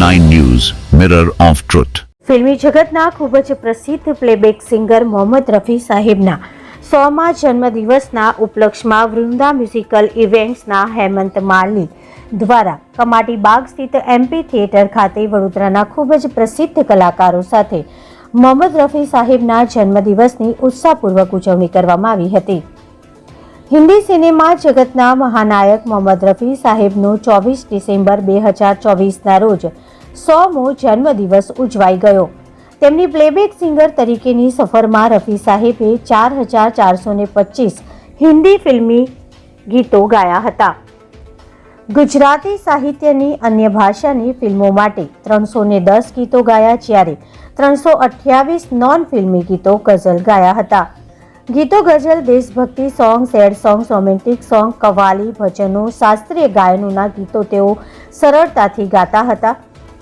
9 News, Mirror of Truth. ફિલ્મી જગતના ખૂબ જ પ્રસિદ્ધ પ્લેબેક સિંગર મોહમ્મદ રફી સાહેબના સોમા જન્મદિવસના ઉપલક્ષમાં વૃંદા મ્યુઝિકલ ઇવેન્ટ્સના હેમંત માલી દ્વારા કમાટી બાગ સ્થિત એમપી થિયેટર ખાતે વડોદરાના ખૂબ જ પ્રસિદ્ધ કલાકારો સાથે મોહમ્મદ રફી સાહેબના જન્મદિવસની ઉત્સાહપૂર્વક ઉજવણી કરવામાં આવી હતી હિન્દી સિનેમા જગતના મહાનાયક મોહમ્મદ રફી સાહેબનો ચોવીસ ડિસેમ્બર બે હજાર ચોવીસના રોજ સોમો જન્મદિવસ ઉજવાઈ ગયો. તેમની પ્લેબેક સિંગર તરીકેની સફરમાં રફી સાહેબે ચાર હજાર ચારસો ને પચીસ હિન્દી ફિલ્મી ગીતો ગાયા હતા. ગુજરાતી સાહિત્યની અન્ય ભાષાની ફિલ્મો માટે ત્રણસો ને દસ ગીતો ગાયા, જ્યારે ત્રણસો અઠ્યાવીસ નોન ફિલ્મી ગીતો ગઝલ ગાયા હતા. ગીતો ગઝલ, દેશભક્તિ, song, sad song, romantic song, qawwali, ભજનો, શાસ્ત્રીય ગાયનોના ગીતો તેઓ સરળતાથી ગાતા હતા.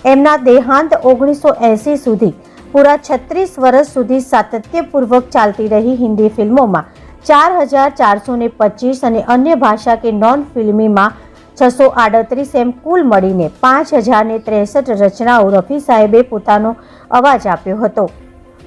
એમના દેહાંત ઓગણીસો એંસી સુધી, પૂરા છત્રીસ વર્ષ સુધી સાતત્યપૂર્વક ચાલતી રહી હિન્દી ફિલ્મોમાં. ચાર હજાર ચારસો ને પચીસ અને અન્ય ભાષા કે નોન ફિલ્મીમાં છસો આડત્રીસ એમ કુલ મળીને પાંચ હજારને ત્રેસઠ રચનાઓ રફી સાહેબે પોતાનો અવાજ આપ્યો હતો.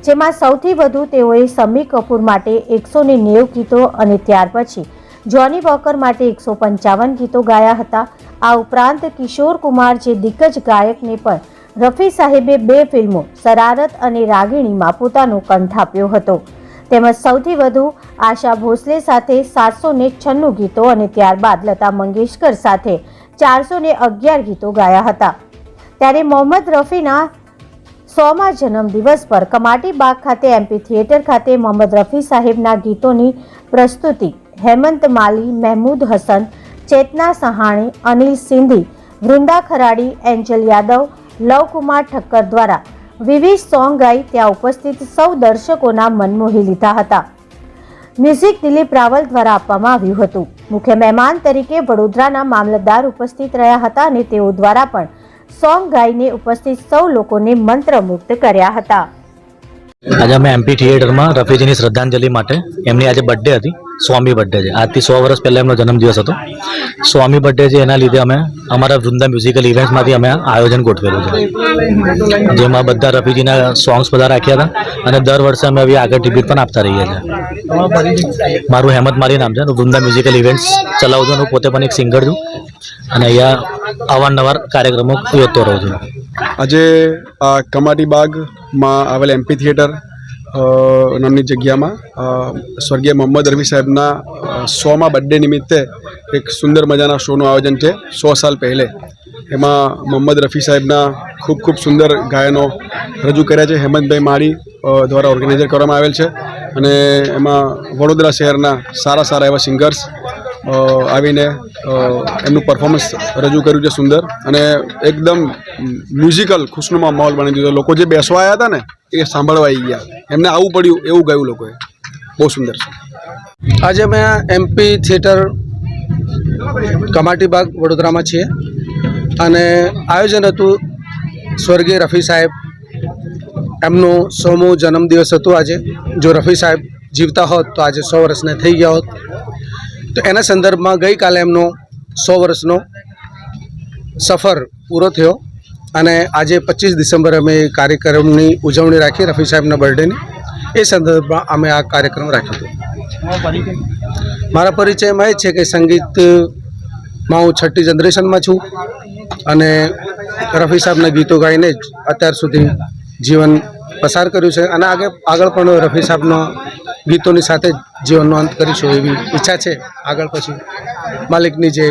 જેમાં સૌથી વધુ તેઓએ સમી કપૂર માટે એકસો ને નેવું ગીતો અને ત્યાર પછી જોની વોકર માટે એકસો પંચાવન ગીતો ગાયા હતા. આ ઉપરાંત કિશોર કુમાર જે દિગ્ગજ ગાયકને પણ રફી સાહેબે બે ફિલ્મો સરારત અને રાગીણીમાં પોતાનો કંઠ આપ્યો હતો. તેમજ સૌથી વધુ આશા ભોસલે સાથે સાતસો ને છન્નું ગીતો અને ત્યારબાદ લતા મંગેશકર સાથે ચારસો ને અગિયાર ગીતો ગાયા હતા. ત્યારે મોહમ્મદ રફીના સોમા જન્મદિવસ પર કમાટી બાગ ખાતે એમપી થિયેટર ખાતે મોહમ્મદ રફી સાહેબના ગીતોની પ્રસ્તુતિ. હેમંત માલી, મહેમૂદ હસન, ચેતના સહાણી, અનિલ સિંધી, વૃંદા ખરાડી, એન્જલ યાદવ, લવકુમાર ઠક્કર દ્વારા વિવિધ સોંગ ગાઈ ત્યાં ઉપસ્થિત સૌ દર્શકોના મન મોહી લીધા હતા. મ્યુઝિક દિલીપ રાવલ દ્વારા આપવામાં આવ્યું હતું. મુખ્ય મહેમાન તરીકે વડોદરાના મામલતદાર ઉપસ્થિત રહ્યા હતા અને તેઓ દ્વારા પણ સોંગ ગાઈને ઉપસ્થિત સૌ લોકોને મંત્રમુગ્ધ કર્યા હતા. આજે અમે એમપી થિયેટરમાં રફીજીની શ્રદ્ધાંજલિ માટે, એમની આજે બર્થડે હતી. સ્વામી બર્થડે છે. આજથી સો વર્ષ પહેલાં એમનો જન્મદિવસ હતો. સ્વામી બર્થડે છે, એના લીધે અમે અમારા વૃંદા મ્યુઝિકલ ઇવેન્ટ્સમાંથી અમે આયોજન ગોઠવેલું છે. જેમાં બધા રફીજીના સોંગ્સ બધા રાખ્યા હતા અને દર વર્ષે અમે આવી આગળ ટિકિટ પણ આપતા રહીએ છીએ. મારું હેમંત મારી નામ છે. વૃંદા મ્યુઝિકલ ઇવેન્ટ્સ ચલાવું છું હું પોતે પણ એક સિંગર છું. અને અહીંયા અવારનવાર કાર્યક્રમો યોજતો રહું છું. આજે કમાટી બાગમાં આવેલ એમપી થિયેટર નામની જગ્યામાં સ્વર્ગીય મોહમ્મદ રફી સાહેબના સોમાં બર્થડે નિમિત્તે એક સુંદર મજાના શોનું આયોજન છે, સો સાલ પહેલે. એમાં મોહમ્મદ રફી સાહેબના ખૂબ ખૂબ સુંદર ગાયનો રજૂ કર્યા છે, હેમંતભાઈ માળી દ્વારા ઓર્ગેનાઇઝર કરવામાં આવેલ છે. અને એમાં વડોદરા શહેરના સારા સારા એવા સિંગર્સ આવીને એમનું પરફોર્મન્સ રજૂ કર્યું છે સુંદર અને એકદમ મ્યુઝિકલ ખુશનુમા માહોલ બની દીધો લોકો જે બેસવા આવ્યા હતા ને, એ સાંભળવા આવી ગયા. એમને આવું પડ્યું, એવું ગયું લોકોએ. બહુ સુંદર છે. આજે અમે એમપી થિયેટર કમાટી બાગ વડોદરામાં છીએ અને આયોજન હતું સ્વર્ગીય રફી સાહેબ. એમનું સોમો જન્મદિવસ હતું આજે. જો રફી સાહેબ જીવતા હોત તો આજે સો વર્ષને થઈ ગયા હોત. તો એના સંદર્ભમાં ગઈકાલે એમનો સો વર્ષનો સફર પૂરો થયો અને આજે પચીસ ડિસેમ્બર અમે કાર્યક્રમની ઉજવણી રાખી રફી સાહેબના બર્થડેની. એ સંદર્ભમાં અમે આ કાર્યક્રમ રાખ્યો હતો. મારા પરિચયમાં એ છે કે સંગીતમાં હું છઠ્ઠી જનરેશનમાં છું અને રફી સાહેબના ગીતો ગાઈને જ અત્યાર સુધી જીવન પસાર કર્યું છે અને આગળ આગળ પણ રફી સાહેબના ગીતોની સાથે જીવનનો અંત કરીશું એવી ઈચ્છા છે. આગળ પછી માલિકની જે